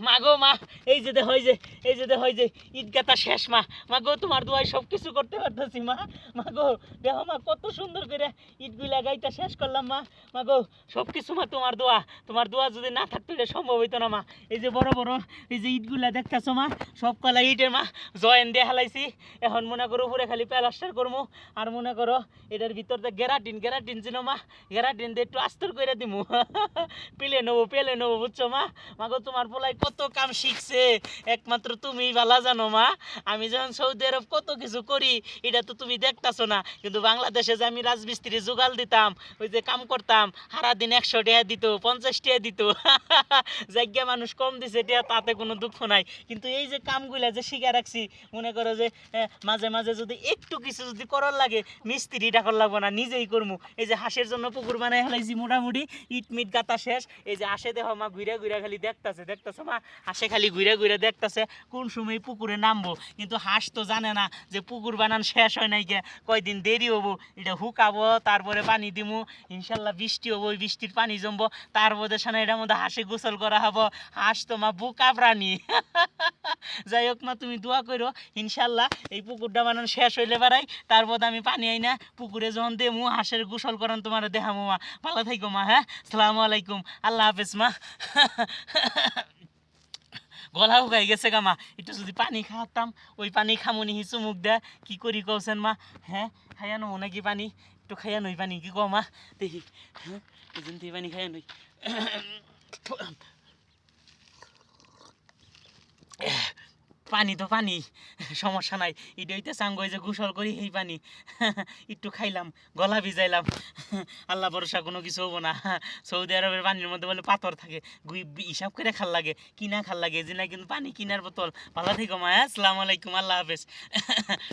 মা গো, মা, এই যে হয় যে, এই যে হয় যে ঈদ গাতা শেষ, মা। মা গো, তোমার দোয়ায় সব কিছু করতে পারতেছি, মা। মা গো, দেখো, মা, কত সুন্দর করে ঈদগুলা গাইটা শেষ করলাম, মা। মা গো সব কিছু মা, তোমার দোয়া। তোমার দোয়া যদি না থাকতো সম্ভব হইতো না, মা। এই যে বড় বড়, এই যে ঈদগুলা দেখতেছো, মা, সব কলা ইটের, মা, জয়েন দিয়ে হালাইছি। এখন মনে করো, উপরে খালি প্লাস্টার করব আর মনে করো, এটার ভিতর দিয়ে গেরাটিন গেরাটিন ছিল মা গেরাটিন দিয়ে একটু আস্তর করে দিমু। পেলে নেব পেলে নেব, বুঝছ, মা? মাগো তোমার পোলাই কত কাম শিখছে? একমাত্র তুমি ভালো জানো, মা। আমি যখন সৌদি আরব কত কিছু করি, এটা তো তুমি দেখতাছো না। কিন্তু বাংলাদেশে যে আমি রাজমিস্ত্রি জোগাল দিতাম, ওই যে কাম করতাম সারা দিন একশো টাকা দিত, পঞ্চাশ টাকা দিত। জায়গা মানুষ কম দিছে, এটা তাতে কোনো দুঃখ নাই। কিন্তু এই যে কামগুলা যে শিখে রাখছি, মনে করো যে মাঝে মাঝে যদি একটু কিছু যদি করার লাগে, মিস্ত্রি ডাকর লাগবো না, নিজেই করব এই যে হাঁসের জন্য পুকুর বানাই ফেলাইছি মোটামুটি, ইট মিট গাতা শেষ। এই যে হাঁসে দেখো মা ঘুরে ঘুরে খালি দেখতাছে দেখতাছে মা। হাঁসে খালি ঘুরে ঘুরে দেখতাছে কোন সময় পুকুরে নামবো। কিন্তু হাঁস তো জানে না যে পুকুর বানান শেষ হয় নাই গে, কয়দিন দেরি হব, এটা হুকাবো, তারপরে পানি দিমু, ইনশাল্লাহ বৃষ্টি হব, ওই বৃষ্টির পানি জমবো তারপরে সামনে এটার মধ্যে হাঁসে গোসল করা হব। হাঁস তো মা বুকা প্রাণী। যাই হোক মা, তুমি দোয়া করো, ইনশাল্লাহ এই পুকুরটা বানান শেষ হইলে পারাই তারপর আমি পানি আই না পুকুরে যখন দেমু, হাঁসের গোসল করান তোমার দেখামো মা। ভালো থাইকো মা হ্যাঁ? সালামু আলাইকুম। আল্লাহ হাফেজ মা। গলা শুকাই গেছে গা মা। একটু যদি পানি খাওয়াতাম, ওই পানি খামুনি হিচু মুখ দেয় কি করি কৌছেন মা? হ্যাঁ খাইয়া নৌ নাকি পানি? একটু খাইয়া নই পানি কি কও মা? দেখি হ্যাঁ পানি খাইয়া নই। পানি তো পানি। সমস্যা নাই। এটা হইতে চাঙ্গ যে গোসল করি সেই পানি। একটু খাইলাম, গলা ভিজাইলাম। আল্লাহ ভরসা, কোনো কিছু হব না। সৌদি আরবের পানির মধ্যে বলে পাথর থাকে। হিসাব করে খাল লাগে, কিনা খাল লাগে। যে না কিন্তু পানি কিনার বোতল। ভালো থেকো মা হ্যাঁ? আসসালামু আলাইকুম, আল্লাহ হাফেজ।